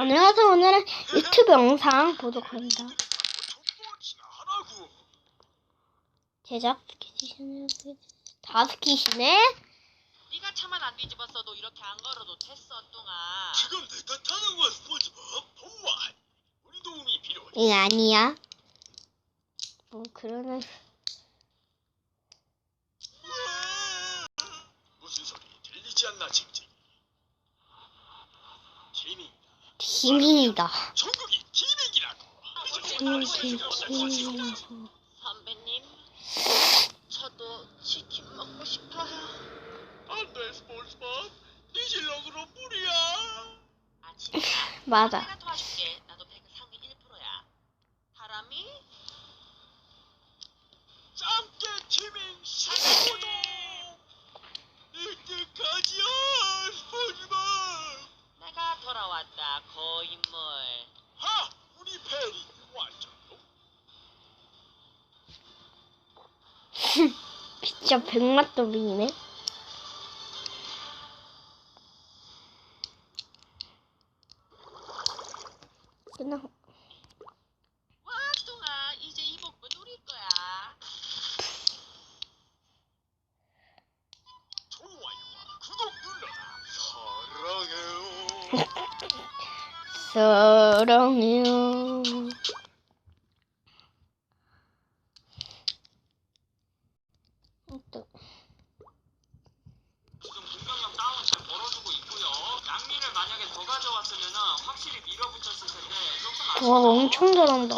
안녕하세요. 오늘은 유튜브 영상 보도록 합니다. 제작 스키시네 다섯 키시네 네가 차만 안 뒤집었어도 이렇게 안 걸어도 됐어 뚱아 지금 내가 타는 건 스포츠밥. 보안 우리 도움이 필요해. 이거 아니야. 뭐 그러는 무슨 소리. 들리지 않나 징징 기민이다. 전국이 팀이라고 선배님 저도 치킨 먹고 싶어요. 안돼 스포츠밥 네 실력으로 무리야. 아 맞아. 내가 도와줄게 나도 배그 상위 1%야 사람이 짱깨 팀인 신고도 1등까지야 스포츠밥 내가 돌아왔 다 거인물. 하! 우리 페리 완전 진짜 백맛돌이네. 사랑해요 사랑해요. 또 지금 공격력 다운 잘 벌어주고 있고요. 양미를 만약에 더 가져왔으면은 확실히 밀어붙였을 텐데 조금 아쉽네요. 와 엄청 잘한다.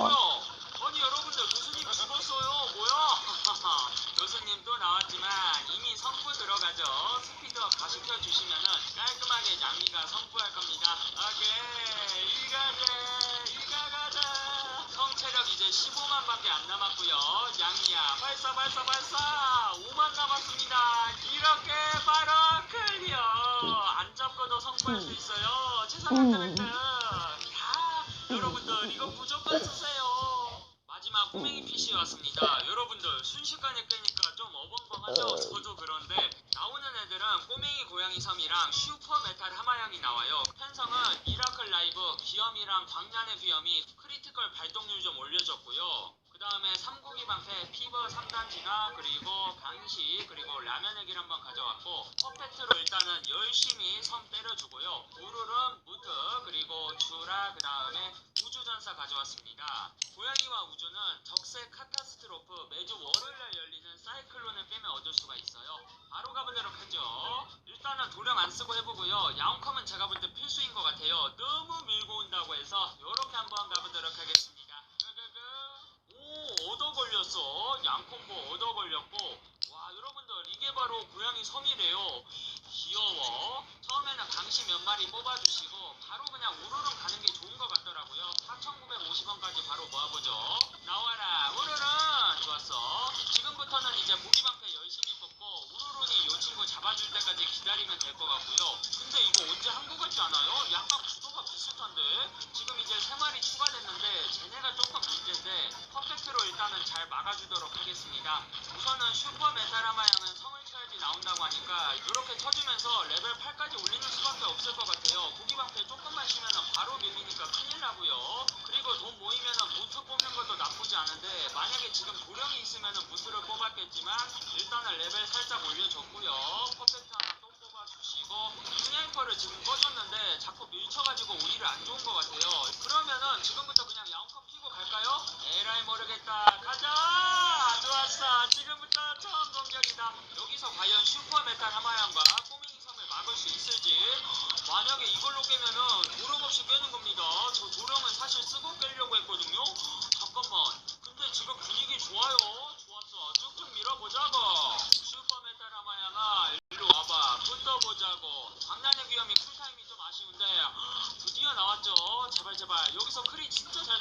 주시면은 깔끔하게 양미가 성부할 겁니다. 오케이 일가제 일가가자. 성체력 이제 15만밖에 안 남았고요. 양미야 발사 발사 발사 5만 남았습니다. 이렇게 바로 클리어. 안 잡고도 성부할 수 있어요. 최선한 음. 음. 야 여러분들 이거 무조건 쓰세요. 마지막 꼬맹이 PC 왔습니다. 여러분들 순식간에 깨니까 좀 어벙벙하죠. 저도 그런데 나오는 애들은 꼬맹이 고양이 섬이랑 슈퍼 메탈 하마양이 나와요. 편성은 미라클 라이브 비염이랑 광란의 비염이 크리티컬 발동률 좀 올려줬고요. 그 다음에 삼고기 방패 피버 3단지나 그리고 강시 그리고 라면의 길 한번 가져왔고 퍼펙트로 일단은 열심히 섬 때려주고요. 우르른 무트 그리고 주라 그 다음에 우주전사 가져왔습니다. 고양이와 우주는 적색 카타스트로프 매주 월요일날 열리는 사이클론을 빼면 얻을 수가 있어요. 바로 가보도록 하죠. 일단은 도령 안 쓰고 해보고요. 야옹컴은 제가 볼 때 필수인 것 같아요. 너무 밀고 온다고 해서 이렇게 한번 가보도록 하겠습니다. 걸렸어. 양콤보 얻어 걸렸고 와 여러분들 이게 바로 고양이 섬이래요. 귀여워. 처음에는 강시 몇 마리 뽑아주시고 일단은 잘 막아주도록 하겠습니다. 우선은 슈퍼 메타라마양은 성을 쳐야지 나온다고 하니까 이렇게 쳐주면서 레벨 8까지 올리는 수밖에 없을 것 같아요. 무기방패 조금만 쉬면은 바로 밀리니까 큰일 나고요. 그리고 돈 모이면은 무트 뽑는 것도 나쁘지 않은데 만약에 지금 도령이 있으면은 무트를 뽑았겠지만 일단은 레벨 살짝 올려줬고요. 퍼펙트 하나 또 뽑아주시고 스나이퍼를 지금 꺼줬는데 자꾸 밀쳐가지고 우리를 안 좋은 것 같아요. 그러면은 지금부터 그냥 야옹컴 갈까요? 에라이 모르겠다. 가자! 좋았어. 지금부터 처음 공격이다. 여기서 과연 슈퍼 메탈 하마양과 꼬맹이 섬을 막을 수 있을지. 만약에 이걸로 깨면은 도령 없이 깨는 겁니다. 저 도령은 사실 쓰고 깨려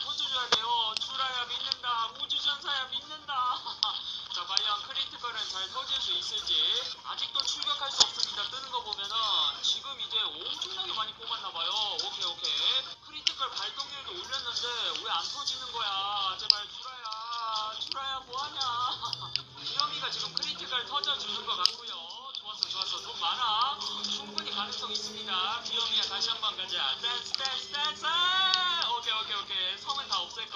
터져줘야 돼요. 주라야 믿는다. 우주전사야 믿는다. 자 과연 크리티컬은 잘 터질 수 있을지 아직도 출격할 수 없습니다. 뜨는 거 보면은 지금 이제 엄청나게 많이 뽑았나봐요. 오케이 오케이. 크리티컬 발동률도 올렸는데 왜 안 터지는 거야? 제발 주라야. 주라야 뭐하냐? 위험이가 지금 크리티컬 터져주는 것 같고요. 좋았어 좋았어 돈 많아 충분히 가능성 있습니다 비염이야 다시 한 번 가자 댄스 댄스 댄스 오케이 오케이 오케이. 성은 다 없앴고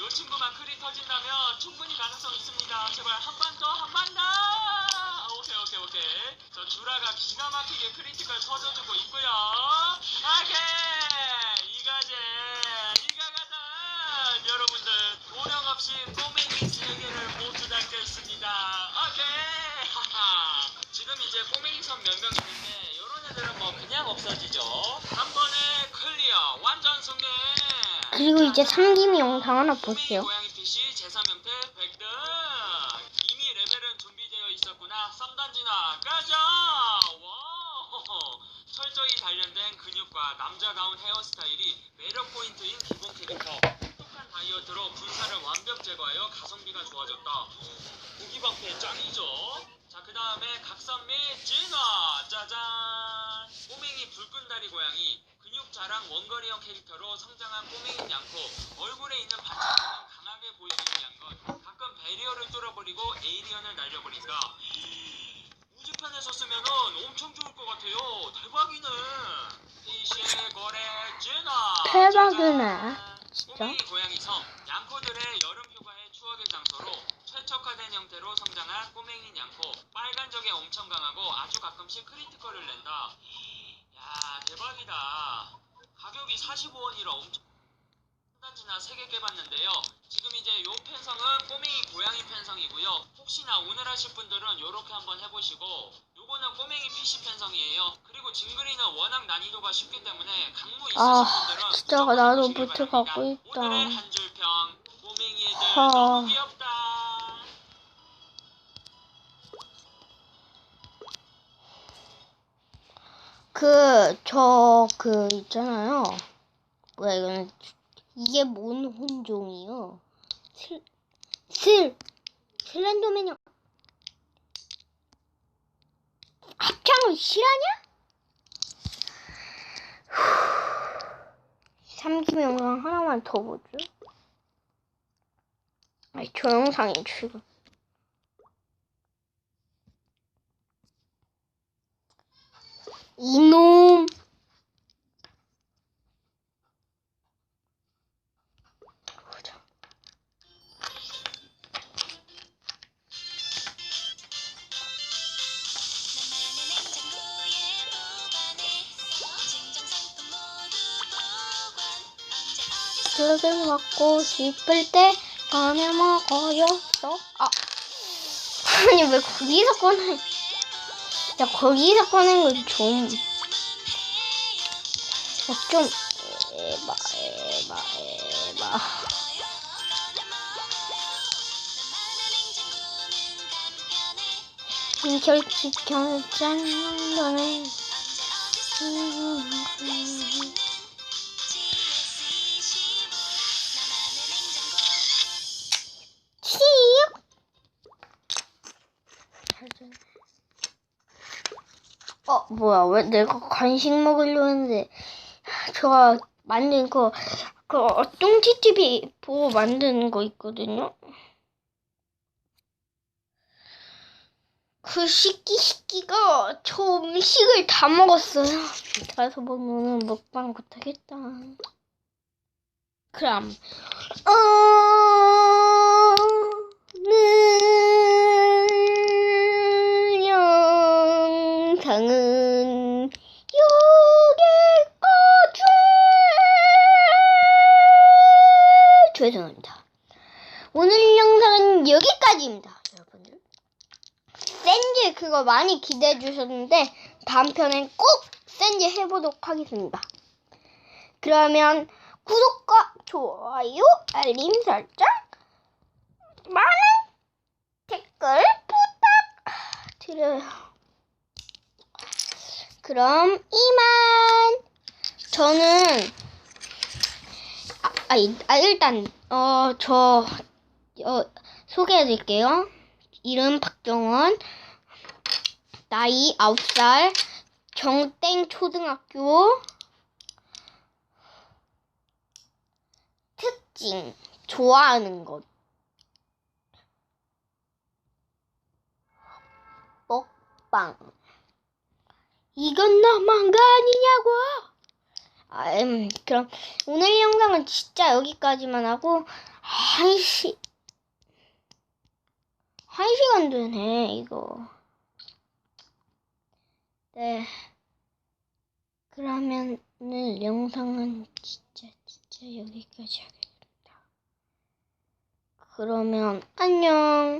요 친구만 크리 터진다면 충분히 가능성 있습니다. 제발 한 번 더 한 번더! 아, 오케이 오케이 오케이. 저 주라가 기가 막히게 크리티컬 터져주고 있고요. 오케이! 이가제 이가가다 여러분들 도령 없이 꼬맹이 세개를 모두 담겨 있습니다. 오케이! 지금 이제 꼬맹이 선 몇 명 있는데 요런 애들은 뭐 그냥 없어지죠. 한 번에 클리어. 완전 승리! 그리고 이제 삼김이 영상 하나 보세요. 고양이 PC 제3형태 획득 이미 레벨은 준비되어 있었구나. 썸단지나 가자! 와 철저히 단련된 근육과 남자다운 헤어스타일이 매력 포인트인 기본 캐릭터. 똑똑한 다이어트로 군사를 완벽 제거하여 가성비가 좋아졌다. 고기 방패 짱이죠? 자 그 다음에 각선 및 진화! 짜잔! 꼬맹이 불끈다리 고양이 자랑 원거리형 캐릭터로 성장한 꼬맹이 양코. 얼굴에 있는 반짝이는 강하게 보이기 위한 것 가끔 배리어를 뚫어버리고 에이리언을 날려버린다. 우주편에서 쓰면은 엄청 좋을 것 같아요. 대박이네. 대박이네, 진짜. 고양이 섬. 양코들의 여름 휴가의 추억의 장소로 최적화된 형태로 성장한 꼬맹이 양코. 빨간 적에 엄청 강하고 아주 가끔씩 크리티컬을 낸다. 야 대박이다 45원이라 엄청 단지나 3개 깨봤는데요 지금 이제 요 펜성은 꼬맹이 고양이 펜성이고요 혹시나 오늘 하실 분들은 요렇게 한번 해보시고 요거는 꼬맹이 PC 펜성이에요 그리고 징그리는 워낙 난이도가 쉽기 때문에 강무 있으신 아, 분들은 진짜 나도 바랍니다. 갖고 있다. 오늘의 한 줄평 꼬맹이 애들 하. 너무 귀엽다 그, 저, 그, 있잖아요. 뭐야, 이거는. 이게 뭔 혼종이요? 슬, 슬, 슬렌더맨이 합창을 실하냐? 삼김 영상 하나만 더 보죠. 아이, 저 영상이 지금. 이놈. 술을 먹고 싶을 때 꺼내 먹어요. 또? 아. 아니 왜 거기서 꺼내? 야 거기서 꺼낸 건 좀. 야, 좀 에바 에바 에바. 이 결집 결짠 너네. 어 뭐야 왜 내가 간식 먹으려 했는데 제가 만든 그, 그 똥치집이 보고 만드는 거 있거든요. 그 식기 식기가 저 음식을 다 먹었어요. 가서 보면은 먹방 못하겠다. 그럼 오늘 오늘 영상은 여기까지입니다, 여러분들. 센즈 그거 많이 기대해 주셨는데 다음 편엔 꼭 센즈 해보도록 하겠습니다. 그러면 구독과 좋아요, 알림 설정, 많은 댓글 부탁드려요. 그럼 이만. 저는 아, 아, 이- 아, 일단 어 저 어, 소개해드릴게요. 이름 박정원, 나이 9살, 정땡 초등학교, 특징, 좋아하는 것. 먹방. 이건 너무한 거 아니냐고! 아, 음, 그럼 오늘 영상은 진짜 여기까지만 하고, 아이씨. 한 시간 되네, 이거. 네. 그러면은 영상은 진짜, 진짜 여기까지 하겠습니다. 그러면 안녕.